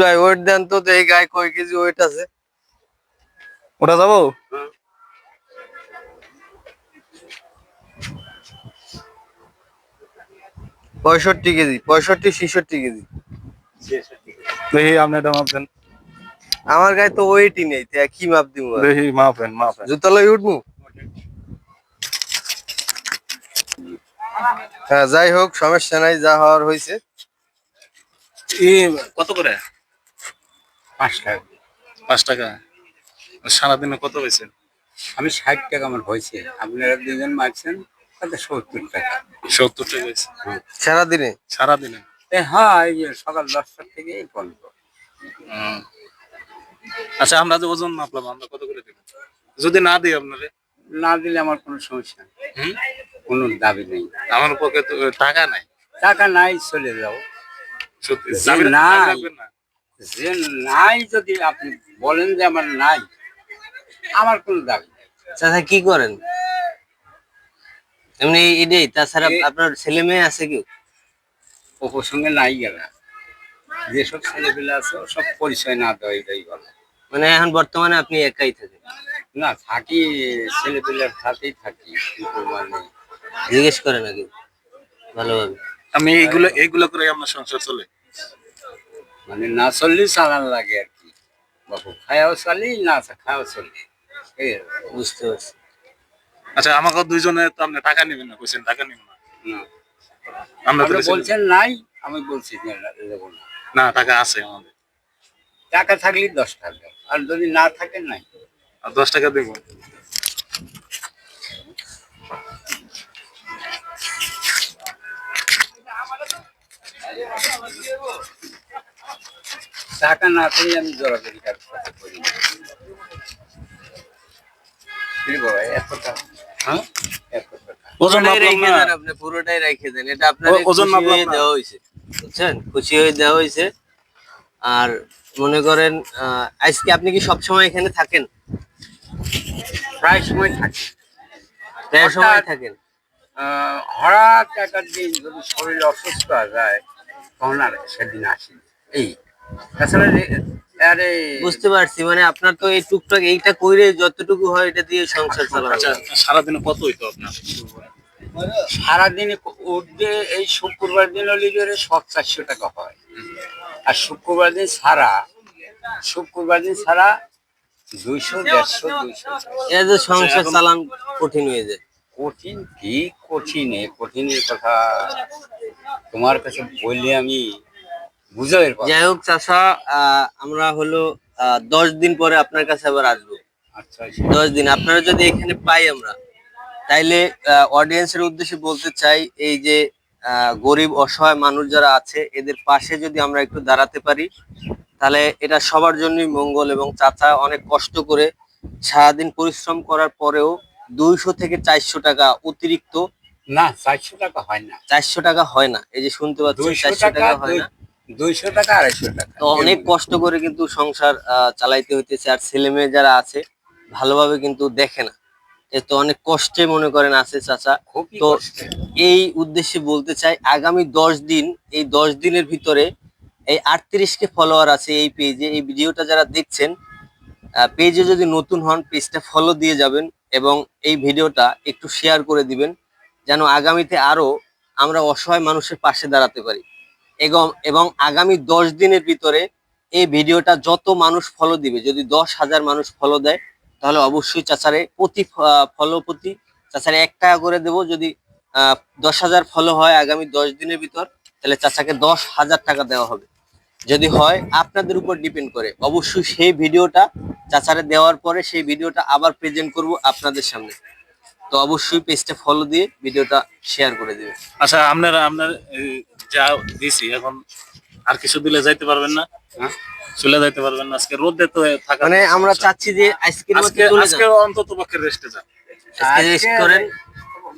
ভাই ওয়েট দেন তো তো এই গায়ে কয় কেজি ওয়েট আছে? ওটা যাব? পঁয়ষট্টি কেজি পঁয়ষট্টি ছেষট্টি কেজি। দেখি আপনি এটা মাপেন। আমার গায়ে তো ওয়েটই নেই তো কি মাপ দিব দেখি মাপেন মাপেন। জুতা লই উঠবো? হ্যাঁ যাই হোক সমস্যা নাই যা হওয়ার হয়েছে। কত করে? পাঁচ টাকা। পাঁচ টাকা? সারাদিনে কত হয়েছে? আমি ষাট টাকা আমার হয়েছে। আপনারা দুজন মারছেন কত সত্তর টাকা। সত্তর টাকা হয়েছে? সারাদিনে? সারাদিনে? হ্যাঁ এই যে সকাল দশটার থেকে এই পর্যন্ত আচ্ছা আমরা যে ওজন মাপলাম আমরা কত করে দেব? যদি না দিই আপনারে? না দিলে আমার কোনো সমস্যা নেই। হুম? কোনো দাবি নেই। আমার পক্ষে তো টাকা নাই। টাকা নাই চলে যাও। যে নাই। না। যে নাই যদি আপনি বলেন যে আমার নাই আমার কোনো দাবি নেই। চাচা কি করেন? এমনি এটাই তাছাড়া আপনার ছেলে মেয়ে আছে কেউ? ও প্রসঙ্গে নাই গেল যেসব ছেলেপেলে আছে ও সব পরিচয় না দেওয়া এটাই ভালো মানে এখন বর্তমানে আপনি একাই থাকেন? না থাকি ছেলেপেলের সাথেই থাকি কিন্তু মানে জিজ্ঞেস করে না কেউ ভালোভাবে। আমি এইগুলো এইগুলো করে আমার সংসার চলে। মানে না চললেই চালান লাগে আর কি। বাবু খায়াও চালি না খায়াও চলি। বুঝতে পারছি। আচ্ছা আমাকে দুইজনে তো আপনি টাকা নেবেন না কইছেন টাকা নেবেন না। না। আমরা তো বলছেন নাই আমি বলছি না, টাকা আছে আমাদের। টাকা থাকলেই দশ টাকা। আর যদি না থাকে নাই। আর দশ টাকা দেবো। টাকা না আমি জোরাজোরি কাজ করতে করি হ্যাঁ? এত টাকা। ওজন পুরোটাই রেখে দেন আপনি পুরোটাই রেখে দেন। এটা আপনার খুশি হয়ে দেওয়া হয়েছে। বুঝছেন? খুশি হয়ে দেওয়া হয়েছে। আর মনে করেন আহ, আজকে আপনি কি সব সময় এখানে থাকেন? প্রায় সময় থাকেন প্রায় সময় থাকেন। আহ, হঠাৎ একটা দিন যদি শরীর অসুস্থ হয়ে যায় তখন আর সেদিন আসি এই তাছাড়া আরে বুঝতে পারছি মানে আপনার তো এই টুকটাক এইটা কইরে যতটুকু হয় এটা দিয়ে সংসার চালানো আচ্ছা সারাদিনে কত হইতো আপনার? সারাদিনে উঠবে এই শুক্রবার দিন হলে সব চারশো টাকা হয়। আর শুক্রবার দিন ছাড়া শুক্রবার দিন ছাড়া দুইশো দেড়শো দুইশো এটা যে সংসার চালান কঠিন হয়ে যায়। কঠিন কি কঠিন এ কঠিনের কথা তোমার কাছে বললে আমি বুঝাই যাই হোক চাষা আমরা হলো দশ দিন পরে আপনার কাছে আবার আসব। আচ্ছা দশ দিন আপনারা যদি এখানে পাই আমরা। তাইলে অডিয়েন্সের উদ্দেশ্যে বলতে চাই এই যে গরিব অসহায় মানুষ যারা আছে এদের পাশে যদি আমরা একটু দাঁড়াতে পারি তাহলে এটা সবার জন্যই মঙ্গল এবং চাচা অনেক কষ্ট করে সারাদিন পরিশ্রম করার পরেও দুইশো থেকে চারশো টাকা অতিরিক্ত না চারশো টাকা হয় না। চারশো টাকা হয় না। এই যে শুনতে পাচ্ছি দুইশো চারশো টাকা টাকা হয় না। দুইশো টাকা আড়াইশো টাকা। তো অনেক কষ্ট করে কিন্তু সংসার চালাইতে হইতেছে আর ছেলে মেয়ে যারা আছে ভালোভাবে কিন্তু দেখে না। এ তো অনেক কষ্টে মনে করেন আছে চাচা। তো এই উদ্দেশ্যে বলতে চাই আগামী দশ দিন এই দশ দিনের ভিতরে এই আটত্রিশ কে ফলোয়ার আছে এই পেজে এই ভিডিওটা যারা দেখছেন পেজে যদি নতুন হন পেজটা ফলো দিয়ে যাবেন এবং এই ভিডিওটা একটু শেয়ার করে দিবেন। যেন আগামীতে আরও আমরা অসহায় মানুষের পাশে দাঁড়াতে পারি। এবং এবং আগামী দশ দিনের ভিতরে এই ভিডিওটা যত মানুষ ফলো দিবে, যদি দশ হাজার মানুষ ফলো দেয়, তাহলে অবশ্যই চাচারে প্রতি ফলো প্রতি চাচারে এক টাকা করে দেবো। যদি দশ হাজার ফলো হয় আগামী দশ দিনের ভিতর, তাহলে চাচাকে দশ হাজার টাকা দেওয়া হবে। যদি হয়, আপনাদের উপর ডিপেন্ড করে। অবশ্যই সেই ভিডিওটা চাচারে দেওয়ার পরে সেই ভিডিওটা আবার প্রেজেন্ট করব আপনাদের সামনে। তো অবশ্যই পেজটা ফলো দিয়ে ভিডিওটা শেয়ার করে দিবেন। আচ্ছা আপনারা আপনার এই, যা দিছি এখন আর কিছু দিলে যাইতে পারবেন না? হ্যাঁ? চলে যাইতে পারবেন না আজকে রোদে তো থাকা মানে আমরা চাচ্ছি যে আজকের মধ্যে আজকে চলে আজকে অন্তত পক্ষে রেস্টে যান। আজকে রেস্ট করেন।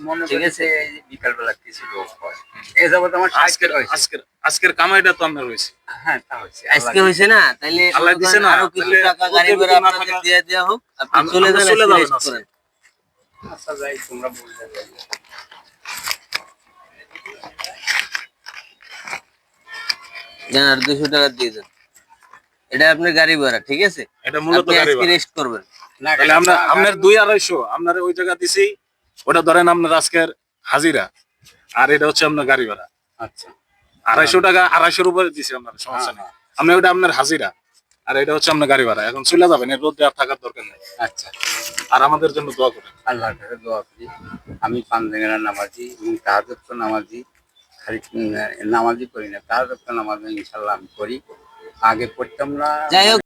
মনে ঠিক আছে। আছে বিকাল বেলা কিছু লোক হয়। এই যাবত আমার আজকের আজকের আজকের কামাইটা তো আপনার হয়েছে হ্যাঁ তা হচ্ছে আজকে হয়েছে না? তাইলে আল্লাহ দিছে না, আরও কিছু তাহলে টাকা গাড়ি ওদের করে না আপনাদের থাকা- দিয়ে দেওয়া হোক। আপনি আমরা- চলে আমরা যান চলে আজকে যাবেন rest আজকে। করেন। আচ্ছা যাই তোমরা বলতে যাই দুশো টাকা দিয়ে দেন। এটা আপনার গাড়ি ভাড়া ঠিক আছে? এটা মূলত গাড়ি ভাড়া। রেস্ট করবেন। না তাহলে আমরা আপনার দুই আড়াইশো আপনার ওই জায়গা দিছি ওটা ধরেন আপনার আজকের হাজিরা আর এটা হচ্ছে আপনার গাড়ি ভাড়া। আচ্ছা। আড়াইশো টাকা আড়াইশোর উপরে দিছি আপনার সমস্যা নেই। আপনি ওটা আপনার হাজিরা আর এটা হচ্ছে আপনার গাড়ি ভাড়া। এখন চলে যাবেন এর রোদে আর থাকার দরকার নেই। আচ্ছা। আর আমাদের জন্য দোয়া করেন। আল্লাহর কাছে দোয়া করি। আমি পাঞ্জেঙ্গা নামাজি এবং তাহাজত নামাজি খালি নামাজি করি না তাহাজত নামাজ ইনশাল্লাহ আমি করি। আগে পড়তাম না। যাই হোক।